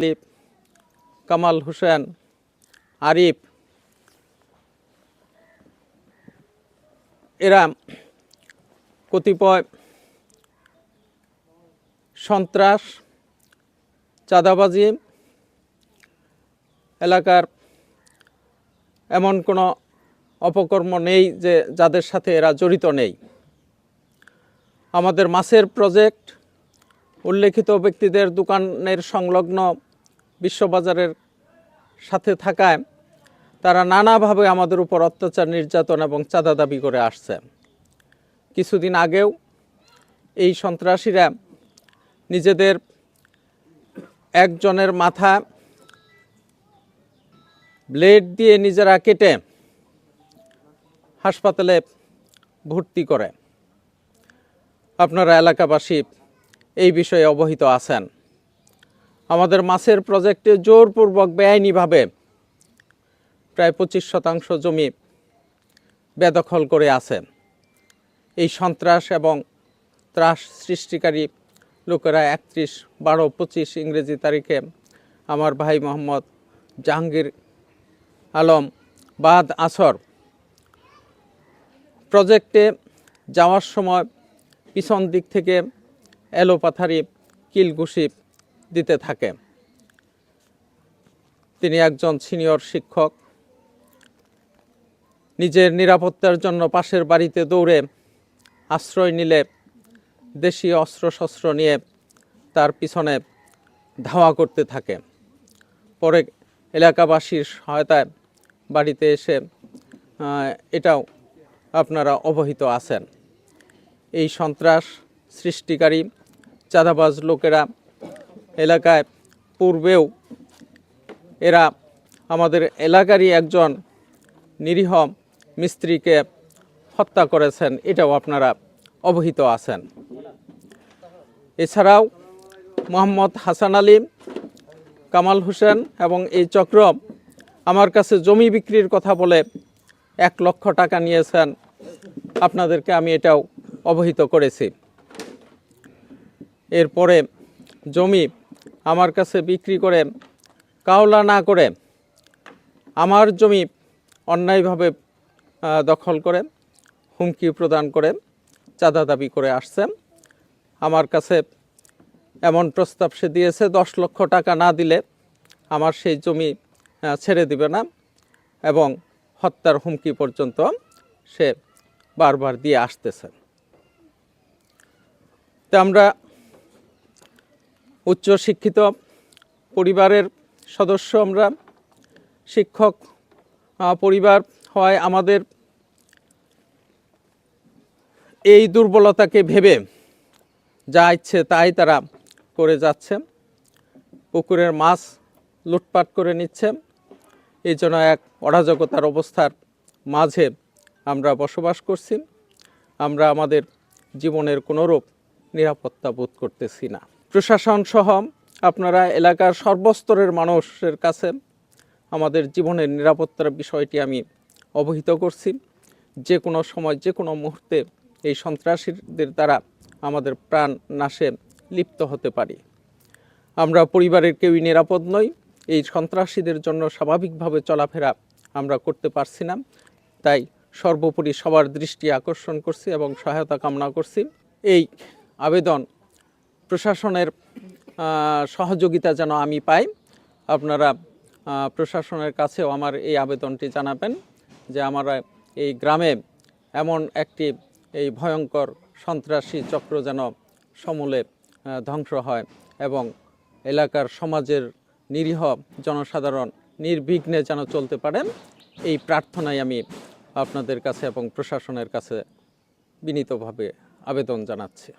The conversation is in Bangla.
আলিফ, কামাল হোসেন, আরিফ। এরা কতিপয় সন্ত্রাস, চাঁদাবাজি এলাকার এমন কোনো অপকর্ম নেই যে যাদের সাথে এরা জড়িত নেই। আমাদের মাছের প্রজেক্ট উল্লেখিত ব্যক্তিদের দোকানের সংলগ্ন বিশ্ববাজারের সাথে থাকায় তারা নানাভাবে আমাদের উপর অত্যাচার, নির্যাতন এবং চাঁদা দাবি করে আসছে। কিছুদিন আগেও এই সন্ত্রাসীরা নিজেদের একজনের মাথা ব্লেড দিয়ে নিজেরা কেটে হাসপাতালে ভর্তি করে। আপনারা এলাকাবাসী এই বিষয়ে অবহিত আছেন। আমাদের মাছের প্রজেক্টে জোরপূর্বক বেআইনিভাবে প্রায় পঁচিশ শতাংশ জমি বেদখল করে আছে। এই সন্ত্রাস এবং ত্রাস সৃষ্টিকারী লোকেরা একত্রিশ, বারো, পঁচিশ ইংরেজি তারিখে আমার ভাই মোহাম্মদ জাহাঙ্গীর আলম বাদ আসর প্রজেক্টে যাওয়ার সময় পিছন দিক থেকে এলোপাথারি, কিলঘুষি দিতে থাকে। তিনি একজন সিনিয়র শিক্ষক। নিজের নিরাপত্তার জন্য পাশের বাড়িতে দৌড়ে আশ্রয় নিলে দেশীয় অস্ত্রশস্ত্র নিয়ে তার পিছনে ধাওয়া করতে থাকে। পরে এলাকাবাসীর সহায়তায় বাড়িতে এসে এটাও আপনারা অবহিত আছেন। এই সন্ত্রাস সৃষ্টিকারী চাঁদাবাজ লোকেরা এলাকায় পূর্বেও এরা আমাদের এলাকারই একজন নিরীহ মিস্ত্রিকে হত্যা করেছেন, এটাও আপনারা অবহিত আছেন। এছাড়াও মোহাম্মদ হাসান আলী, কামাল হোসেন এবং এই চক্র আমার কাছে জমি বিক্রির কথা বলে এক লক্ষ টাকা নিয়েছেন, আপনাদেরকে আমি এটাও অবহিত করেছি। এরপরে জমি আমার কাছে বিক্রি করে, কাওলা না করে আমার জমি অন্যায়ভাবে দখল করে, হুমকি প্রদান করে, চাঁদা দাবি করে আসছে। আমার কাছে এমন প্রস্তাব সে দিয়েছে, দশ লক্ষ টাকা না দিলে আমার সেই জমি ছেড়ে দিবে না এবং হত্যার হুমকি পর্যন্ত সে বারবার দিয়ে আসতেছে। তো আমরা উচ্চ শিক্ষিত পরিবারের সদস্য আমরা, শিক্ষক পরিবার হয় আমাদের এই দুর্বলতাকে ভেবে যা ইচ্ছে তাই তারা করে যাচ্ছে। পুকুরের মাছ লুটপাট করে নিচ্ছে। এই জন্য এক অরাজকতার অবস্থার মাঝে আমরা বসবাস করছি। আমরা আমাদের জীবনের কোনোরূপ নিরাপত্তা বোধ করতেছি না। প্রশাসন সহ আপনারা এলাকার সর্বস্তরের মানুষের কাছে আমাদের জীবনের নিরাপত্তার বিষয়টি আমি অবহিত করছি। যে কোনো সময়, যে কোনো মুহূর্তে এই সন্ত্রাসীদের দ্বারা আমাদের প্রাণ নাশে লিপ্ত হতে পারি। আমরা পরিবারের কেউই নিরাপদ নই। এই সন্ত্রাসীদের জন্য স্বাভাবিকভাবে চলাফেরা আমরা করতে পারছি না। তাই সর্বোপরি সবার দৃষ্টি আকর্ষণ করছি এবং সহায়তা কামনা করছি। এই আবেদন প্রশাসনের সহযোগিতা যেন আমি পাই, আপনারা প্রশাসনের কাছেও আমার এই আবেদনটি জানাবেন যে আমরা এই গ্রামে এমন একটি এই ভয়ঙ্কর সন্ত্রাসী চক্র যেন সমূলে ধ্বংস হয় এবং এলাকার সমাজের নিরীহ জনসাধারণ নির্বিঘ্নে যেন চলতে পারেন, এই প্রার্থনাই আমি আপনাদের কাছে এবং প্রশাসনের কাছে বিনীতভাবে আবেদন জানাচ্ছি।